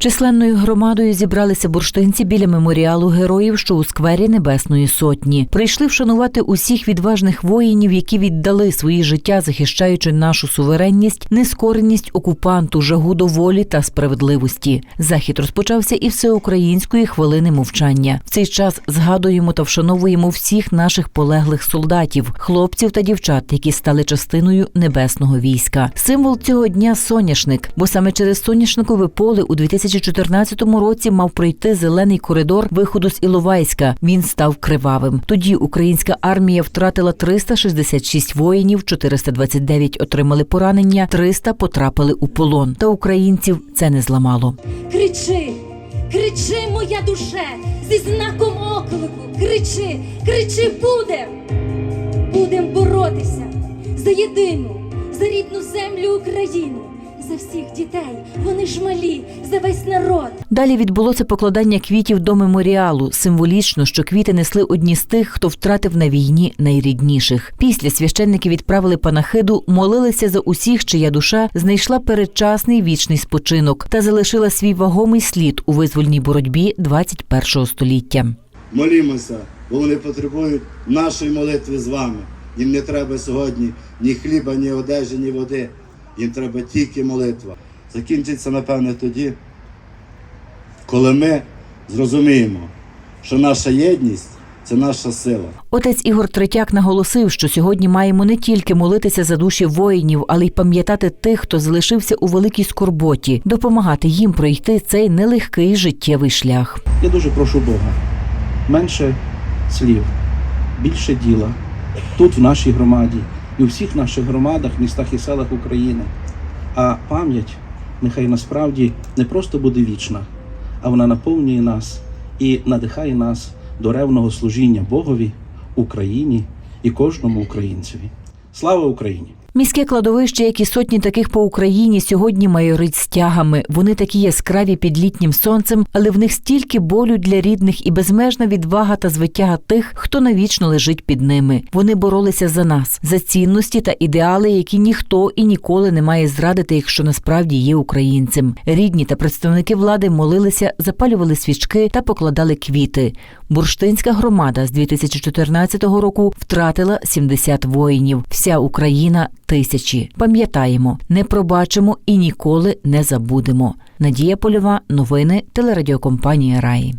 Численною громадою зібралися бурштинці біля меморіалу героїв, що у сквері Небесної Сотні. Прийшли вшанувати усіх відважних воїнів, які віддали свої життя, захищаючи нашу суверенність, нескореність окупанту, жагу до волі та справедливості. Захід розпочався і всеукраїнської хвилини мовчання. В цей час згадуємо та вшановуємо всіх наших полеглих солдатів, хлопців та дівчат, які стали частиною небесного війська. Символ цього дня соняшник, бо саме через соняшникове поле у 2014 році мав пройти зелений коридор виходу з Іловайська. Він став кривавим. Тоді українська армія втратила 366 воїнів, 429 отримали поранення, 300 потрапили у полон. Та українців це не зламало. Кричи, кричи, моя душе, зі знаком оклику. Кричи, кричи, будем. Будем боротися за єдину, за рідну землю Україну, за всіх дітей. Вони ж малі, за весь народ. Далі відбулося покладання квітів до меморіалу. Символічно, що квіти несли одні з тих, хто втратив на війні найрідніших. Після священники відправили панахиду, молилися за усіх, чия душа знайшла передчасний вічний спочинок та залишила свій вагомий слід у визвольній боротьбі 21 століття. Молімося, бо вони потребують нашої молитви з вами. Їм не треба сьогодні ні хліба, ні одежі, ні води. Їм треба тільки молитва. Закінчиться, напевне, тоді, коли ми зрозуміємо, що наша єдність це наша сила. Отець Ігор Третяк наголосив, що сьогодні маємо не тільки молитися за душі воїнів, але й пам'ятати тих, хто залишився у великій скорботі, допомагати їм пройти цей нелегкий життєвий шлях. Я дуже прошу Бога. Менше слів, більше діла тут, в нашій громаді, і у всіх наших громадах, містах і селах України. А пам'ять нехай насправді не просто буде вічна, а вона наповнює нас і надихає нас до ревного служіння Богові, Україні і кожному українцеві. Слава Україні! Міське кладовище, як і сотні таких по Україні, сьогодні майорить стягами. Вони такі яскраві під літнім сонцем, але в них стільки болю для рідних і безмежна відвага та звитяга тих, хто навічно лежить під ними. Вони боролися за нас, за цінності та ідеали, які ніхто і ніколи не має зрадити, якщо насправді є українцем. Рідні та представники влади молилися, запалювали свічки та покладали квіти. Бурштинська громада з 2014 року втратила 70 воїнів. Вся Україна тисячі. Пам'ятаємо, не пробачимо і ніколи не забудемо. Надія Польова, новини телерадіокомпанія Раї.